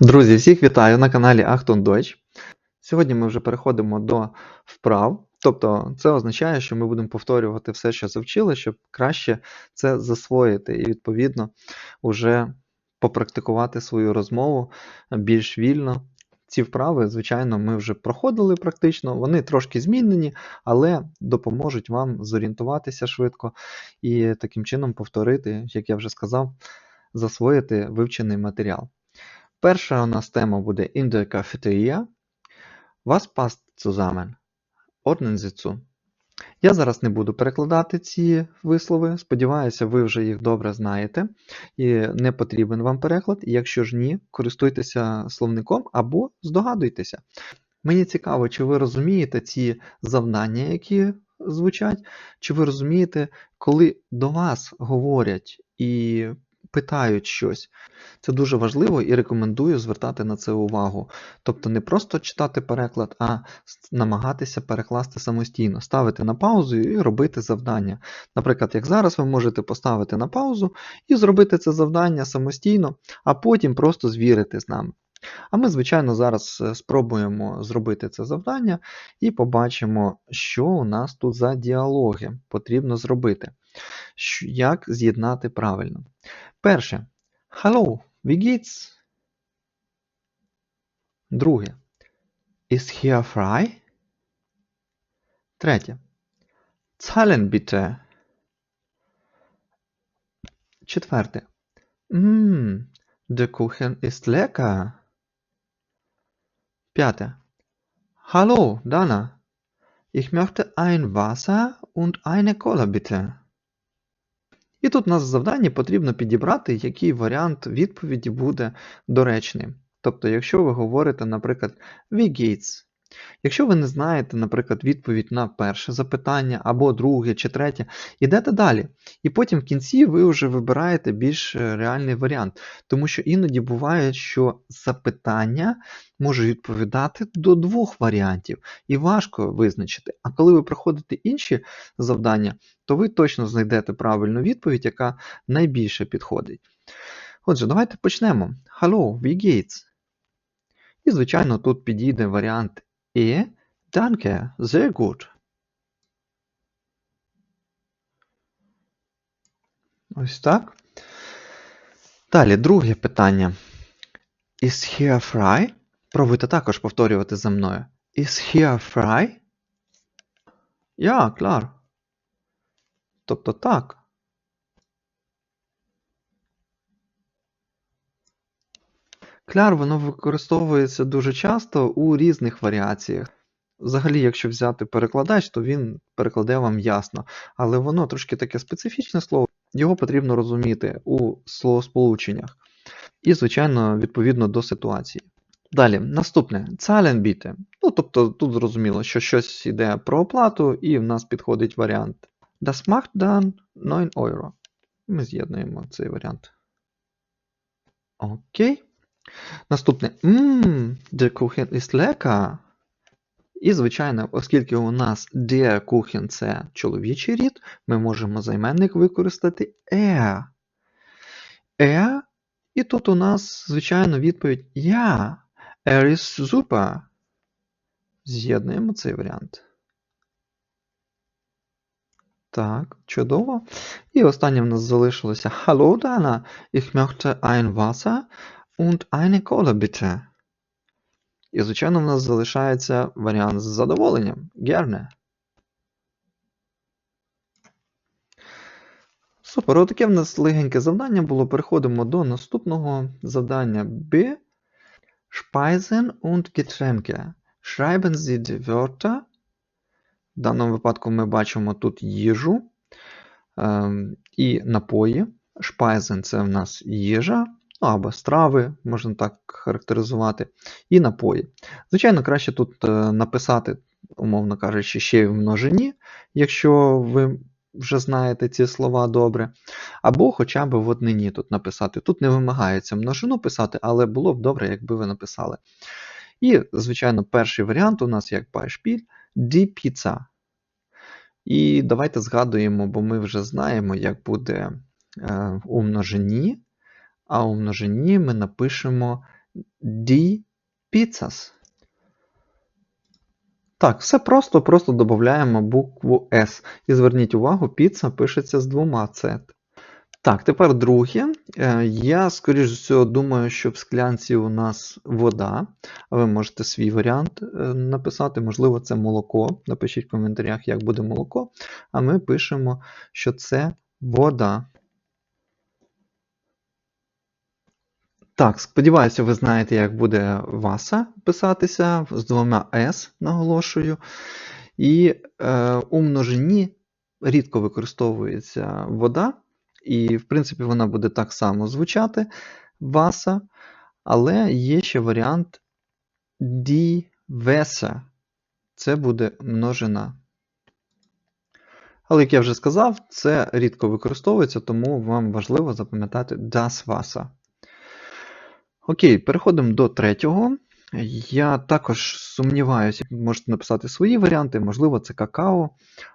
Друзі, всіх вітаю на каналі Achtung Deutsch. Сьогодні ми вже переходимо до вправ. Тобто це означає, що ми будемо повторювати все, що завчили, щоб краще це засвоїти і, відповідно, вже попрактикувати свою розмову більш вільно. Ці вправи, звичайно, ми вже проходили практично, вони трошки змінені, але допоможуть вам зорієнтуватися швидко і таким чином повторити, як я вже сказав, засвоїти вивчений матеріал. Перша у нас тема буде in der Cafeteria. Was passt zusammen? Ordnen. Я зараз не буду перекладати ці вислови. Сподіваюся, ви вже їх добре знаєте і не потрібен вам переклад. Якщо ж ні, користуйтеся словником або здогадуйтеся. Мені цікаво, чи ви розумієте ці завдання, які звучать, чи ви розумієте, коли до вас говорять і питають щось. Це дуже важливо і рекомендую звертати на це увагу. Тобто не просто читати переклад, а намагатися перекласти самостійно, ставити на паузу і робити завдання. Наприклад, як зараз ви можете поставити на паузу і зробити це завдання самостійно, а потім просто звірити з нами. А ми, звичайно, зараз е, спробуємо зробити це завдання і побачимо, що у нас тут за діалоги потрібно зробити. Як з'єднати правильно. Перше. Hallo, wie geht's? Друге. Ist hier frei? Третє. Zahlen bitte. Четверте. Mmm, der Kuchen ist lecker. П'яте. Hallo, Dana. Ich möchte ein Wasser und eine Cola bitte. І тут у нас в завданні потрібно підібрати, який варіант відповіді буде доречним. Тобто, якщо ви говорите, наприклад, wie geht's? Якщо ви не знаєте, наприклад, відповідь на перше запитання, або друге чи третє, ідете далі. І потім в кінці ви вже вибираєте більш е, реальний варіант. Тому що іноді буває, що запитання може відповідати до двох варіантів, і важко визначити. А коли ви проходите інші завдання, то ви точно знайдете правильну відповідь, яка найбільше підходить. Отже, давайте почнемо. Wie geht's? І, звичайно, тут підійде варіант E. Danke, sehr gut. Ось так. Далі, друге питання. Is here frei? Пробуйте також повторювати за мною. Is here frei? Ja, klar. Тобто так. Кляр воно використовується дуже часто у різних варіаціях. Взагалі, якщо взяти перекладач, то він перекладе вам ясно. Але воно трошки таке специфічне слово, його потрібно розуміти у словосполученнях. І, звичайно, відповідно до ситуації. Далі, наступне Zahlenbiete. Ну, тобто тут зрозуміло, що щось йде про оплату, і в нас підходить варіант. Das macht dann 9 Euro. Ми з'єднуємо цей варіант. Окей. Наступне. Mmm, der Kuchen ist lecker. І, звичайно, оскільки у нас der Kuchen – це чоловічий рід, ми можемо займенник використати er. Er. І тут у нас, звичайно, відповідь Ja. Er ist super. З'єднуємо цей варіант. Так, чудово. І останнє в нас залишилося Hallo, Dana. Ich möchte ein Wasser und eine Cola bitte. І, звичайно, в нас залишається варіант з задоволенням. Gerne. Супер, отаке в нас легеньке завдання було. Переходимо до наступного завдання B. Speisen und Getränke. Schreiben Sie die Wörter. В даному випадку ми бачимо тут їжу е, і напої. Speisen – це в нас їжа, ну або страви, можна так характеризувати, і напої. Звичайно, краще тут е, написати, умовно кажучи, ще й в множині, якщо ви вже знаєте ці слова добре, або хоча б в однині тут написати. Тут не вимагається множину писати, але було б добре, якби ви написали. І, звичайно, перший варіант у нас як Beispiel – die Pizza. І давайте згадуємо, бо ми вже знаємо, як буде е, у множині, а у множині ми напишемо die Pizzas? Так, все просто, просто додаємо букву S. І зверніть увагу, піца пишеться з двома C. Так, тепер друге. Е, Я, скоріш всього, думаю, що в склянці у нас вода, ви можете свій варіант е, написати, можливо, це молоко. Напишіть в коментарях, як буде молоко. А ми пишемо, що це вода. Так, сподіваюся, ви знаєте, як буде васа писатися з двома S, наголошую. І е, у множині рідко використовується вода. І, в принципі, вона буде так само звучати васа, але є ще варіант дівеса. Це буде множина. Але, як я вже сказав, це рідко використовується, тому вам важливо запам'ятати das Wasser. Окей, переходимо до третього. Я також сумніваюся, можете написати свої варіанти, можливо, це какао,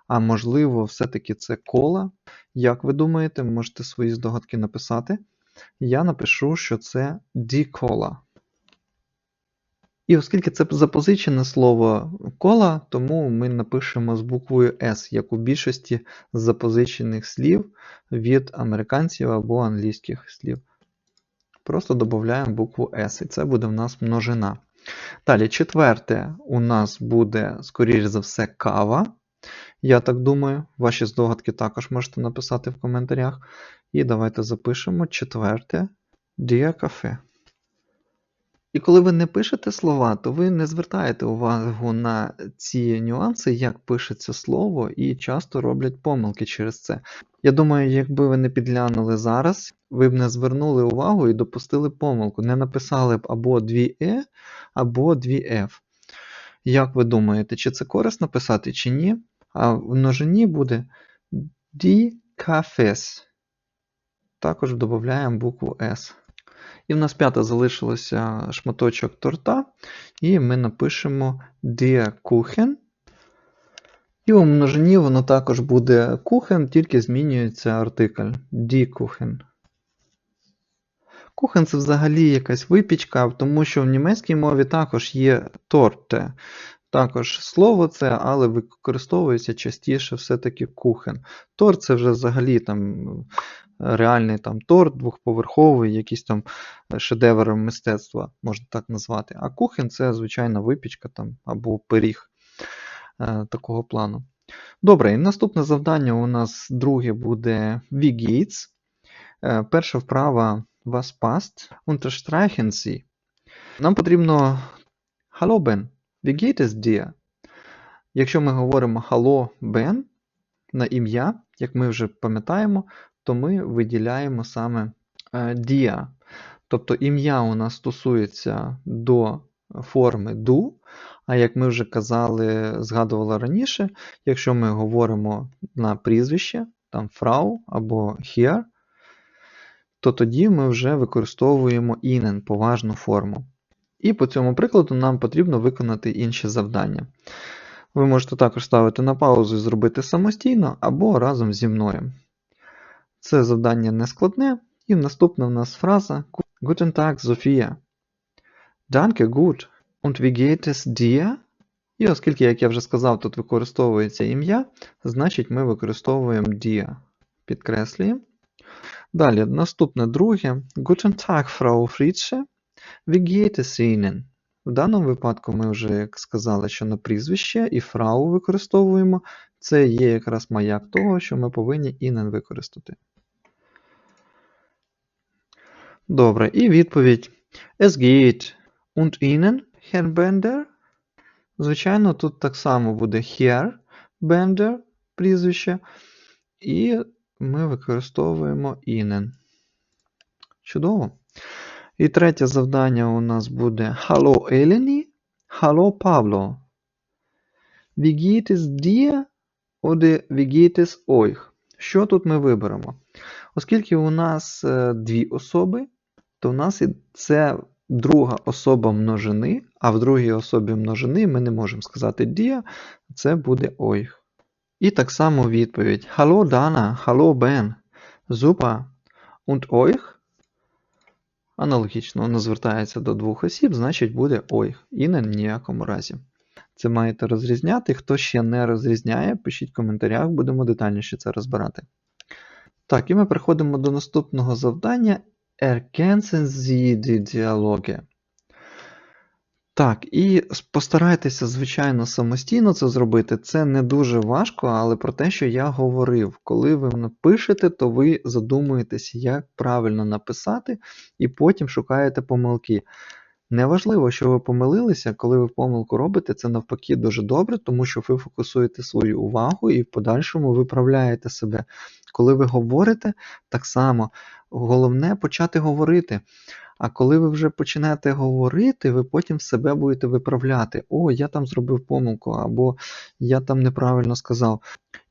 а можливо, все-таки це кола. Як ви думаєте, можете свої здогадки написати. Я напишу, що це дікола. І оскільки це запозичене слово кола, тому ми напишемо з буквою S, як у більшості запозичених слів від американців або англійських слів. Просто додаємо букву S, і це буде в нас множина. Далі, четверте, у нас буде, скоріш за все, кава. Я так думаю, ваші здогадки також можете написати в коментарях. І давайте запишемо четверте Dear Cafe. І коли ви не пишете слова, то ви не звертаєте увагу на ці нюанси, як пишеться слово, і часто роблять помилки через це. Я думаю, якби ви не підглянули зараз, ви б не звернули увагу і допустили помилку. Не написали б або 2E, або 2F. Як ви думаєте, чи це корисно писати, чи ні? А в множині буде die cafés. Також додаємо букву S. І в нас п'ята залишилося шматочок торта, і ми напишемо Der Kuchen. І у множині воно також буде кухен, тільки змінюється артикль Die Kuchen. Кухен це взагалі якась випічка, тому що в німецькій мові також є торте. Також слово це, але використовується частіше все-таки кухен. Торт це вже взагалі там реальний там торт двохповерховий, якийсь там шедевр мистецтва, можна так назвати. А кухен це звичайна випічка там, або пиріг е, такого плану. Добре, і наступне завдання у нас друге буде geht's? Е, перша вправа was passt. Unterstreichen Sie. Нам потрібно Hallo Ben. Wie geht es dir? Якщо ми говоримо Hallo Ben на ім'я, як ми вже пам'ятаємо, то ми виділяємо саме dia. Тобто ім'я у нас стосується до форми do, а як ми вже казали, згадували раніше, якщо ми говоримо на прізвище, там Frau або here, то тоді ми вже використовуємо innen, поважну форму. І по цьому прикладу нам потрібно виконати інші завдання. Ви можете також ставити на паузу і зробити самостійно або разом зі мною. Це завдання не складне, і наступна в нас фраза Guten Tag, Sophia. Danke, gut. Und wie geht es dir? І оскільки, як я вже сказав, тут використовується ім'я, значить ми використовуємо dir. Підкреслюємо. Далі, наступне друге. Guten Tag, Frau Fritsche. Wie geht es Ihnen? В даному випадку ми вже як сказали, що на прізвище і фрау використовуємо. Це є якраз маяк того, що ми повинні інен використати. Добре, і відповідь. Es geht und Ihnen, Herr Bender? Звичайно, тут так само буде Herr Bender, прізвище. І ми використовуємо Ihnen. Чудово. І третє завдання у нас буде Hallo Eleni, Hallo Pablo. Wie geht es dir oder wie geht es euch? Що тут ми виберемо? Оскільки у нас дві особи, то у нас це друга особа множини, а в другій особі множини ми не можемо сказати dia, це буде euch. І так само відповідь: Hallo Dana, Hallo Ben. Super. Und euch? Аналогічно, воно звертається до двох осіб, значить буде ой, і в ніякому разі. Це маєте розрізняти. Хто ще не розрізняє, пишіть в коментарях, будемо детальніше це розбирати. Так, і ми переходимо до наступного завдання Ergänzen Sie die. Так, і постарайтеся, звичайно, самостійно це зробити. Це не дуже важко, але про те, що я говорив. Коли ви напишете, то ви задумуєтесь, як правильно написати, і потім шукаєте помилки. Неважливо, що ви помилилися, коли ви помилку робите, це навпаки дуже добре, тому що ви фокусуєте свою увагу і в подальшому виправляєте себе. Коли ви говорите, так само головне почати говорити. А коли ви вже почнете говорити, ви потім себе будете виправляти. О, я там зробив помилку, або я там неправильно сказав.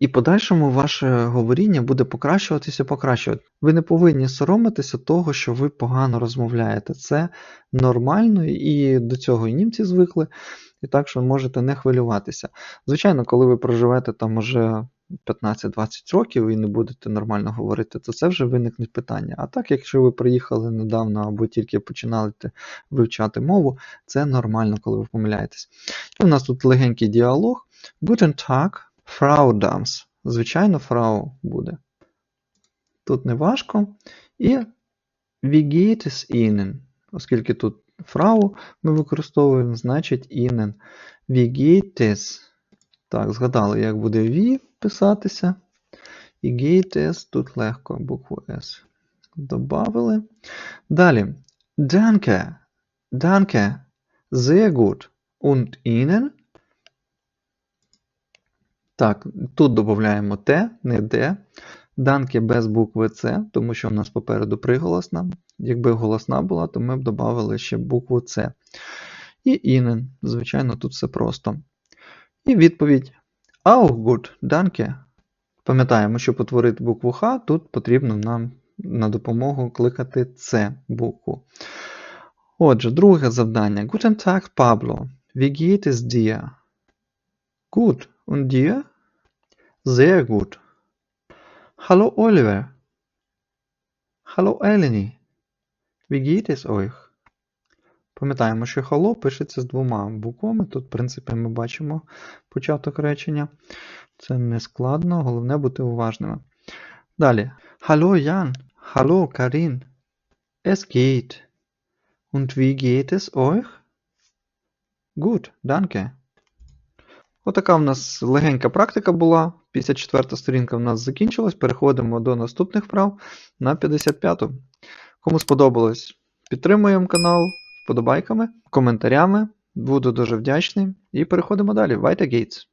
І подальшому ваше говоріння буде покращуватися, покращувати. Ви не повинні соромитися того, що ви погано розмовляєте. Це нормально, і до цього і німці звикли, і так що можете не хвилюватися. Звичайно, коли ви проживете там уже 15-20 років і не будете нормально говорити, то це вже виникне питання. А так, якщо ви приїхали недавно або тільки починали вивчати мову, це нормально, коли ви помиляєтесь. І у нас тут легенький діалог. Guten Tag, Frau Dams. Звичайно, Frau буде. Тут не важко. І Wie geht es Ihnen? Оскільки тут Frau ми використовуємо, значить Ihnen. Wie geht es? Так, згадали, як буде wie писатися. І geht es тут легко букву S. Добавили. Далі. Danke. Danke. Sehr gut. Und Ihnen? Так, тут додаємо Т, не Д. Данке без букви С, тому що в нас попереду приголосна. Якби голосна була, то ми б додали ще букву С. І Інен. Звичайно, тут все просто. І відповідь Auch gut, danke. Пам'ятаємо, щоб утворити букву Х, тут потрібно нам на допомогу кликати С букву. Отже, друге завдання. Guten Tag, Pablo. Wie geht es dir? Gut. Und dir? Sehr gut. Hallo Oliver. Hallo Eleni. Wie geht es euch? Пам'ятаємо, що hello пишеться з двома буквами. Тут, в принципі, ми бачимо початок речення. Це не складно, головне бути уважними. Далі. Hallo Jan. Hallo Karin. Es geht. Und wie geht es euch? Gut, danke. Отака в нас легенька практика була. 54 сторінка в нас закінчилась. Переходимо до наступних вправ на 55-ту. Кому сподобалось, підтримуємо канал вподобайками, коментарями. Буду дуже вдячний. І переходимо далі. Вайте Гейтс.